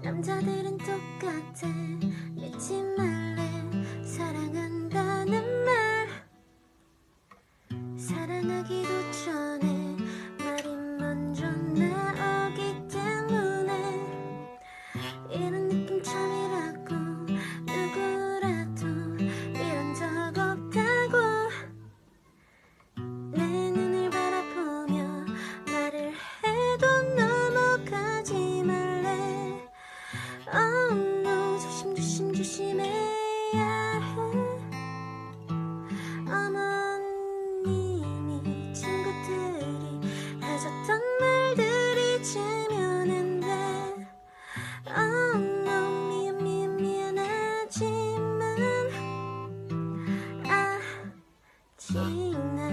남자들은 똑같아. 믿지 말래. 사랑한다는 말. 사랑하기도 전에 말이 먼저 나오기 때문에 이런 느낌 처음이라 잊으면 안돼 Oh no 미안 미안 미안하지만 아, 지나.